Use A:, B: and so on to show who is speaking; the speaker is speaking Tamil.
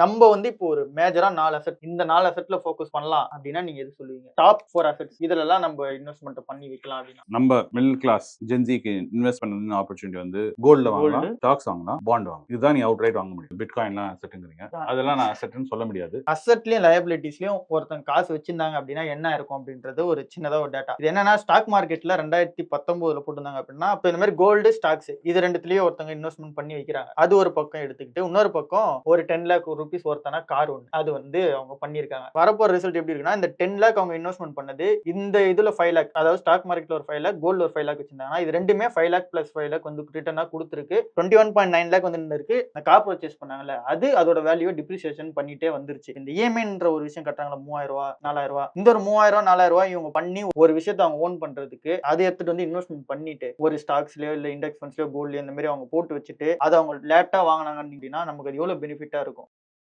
A: நம்ம வந்து இப்போ ஒரு மேஜரா நாலு அசெட் இந்த நாலு அசெட்ல ஃபோக்கஸ் பண்ணலாம் அப்படின்னா நீங்க எது சொல்லுவீங்க? டாப் ஃபோர் அசெட்ஸ் இதுல நம்ம இன்வெஸ்ட்மெண்ட் பண்ணி வைக்கலாம் அப்படின்னா?
B: நம்ம மிடில் கிளாஸ் ஜென்சிக்கு இன்வெஸ்ட் பண்ண ஆப்பர்ச்சுனிட்டி வந்து கோல்ட்ல வாங்கலாம் ஸ்டாக்ஸ் வாங்கலாம் பாண்ட் வாங்கலாம். இதுதான் நீ அவுட் ரைட் வாங்க முடியும். பிட்காயின்லாம் அசெட்டுங்கிறீங்க அதெல்லாம் நான் அசெட்னு சொல்ல முடியாது.
A: அசெட்லயும் லயபிலிட்டிஸ்லயும் ஒருத்தங்க காசு வச்சிருந்தாங்க அப்படின்னா என்ன இருக்கும் அப்படின்றது ஒரு சின்னதா ஒரு டேட்டா இது என்னன்னா ஸ்டாக் மார்க்கெட்ல ரெண்டாயிரத்தி பத்தொன்பதுல போட்டிருந்தாங்க அப்படின்னா இப்போ இந்த மாதிரி கோல்டு ஸ்டாக்ஸ் இது ரெண்டுத்துலயும் ஒருத்தங்க இன்வெஸ்ட்மெண்ட் பண்ணி வைக்கிறாங்க. அது ஒரு பக்கம் எடுத்துக்கிட்டு இன்னொரு பக்கம் ஒரு டென் லேக் ருபீஸ் ஒருத்தனா கார் ஒன்று அது வந்து அவங்க பண்ணியிருக்காங்க. வரப்போற ரிசல்ட் எப்படி இருக்குன்னா இந்த டென் லேக் அவங்க இன்வெஸ்ட்மெண்ட் பண்ணது இந்த இதுல ஃபைவ் லேக் அதாவது ஸ்டாக் மார்க்கெட்ல ஒரு ஃபைவ் லேக் கோல்டு ஒரு ஃபைவ் லேக் வச்சிருந்தாங்கன்னா இது ரெண்டுமே five lakh plus five lakh வந்து ரிட்டர்னா கொடுத்துருக்கு. Twenty one point nine lakh வந்து இருக்கு இந்த கார் பர்ச்சேஸ் பண்ணாங்கல்ல அது அதோட வேல்யூ டிப்ரிசியேஷன் பண்ணிட்டே வந்துருச்சு. இந்த இஎம்ஐன்ற ஒரு விஷயம் கட்டுறாங்களா மூவாயிரம் ரூபா நாலாயிரம் ரூபா இந்த ஒரு மூவாயிரம் ரூபா நாலாயிரம் ரூபா இவங்க பண்ணி ஒரு விஷயத்தை அவங்க ஓன் பண்றதுக்கு அதை எடுத்துட்டு வந்து இன்வெஸ்ட்மெண்ட் பண்ணிட்டு ஒரு ஸ்டாக்ஸ்லயோ இல்ல இண்டெக்ஸ் ஃபண்ட்ஸ்லயோ கோல்ட்லயோ இந்த மாதிரி அவங்க போட்டு வச்சுட்டு அதை அவங்க லேட்டா வாங்கினாங்கன்னு அப்படின்னா நமக்கு அது எவ்வளவு பெனிஃபிட்டா இருக்கும்?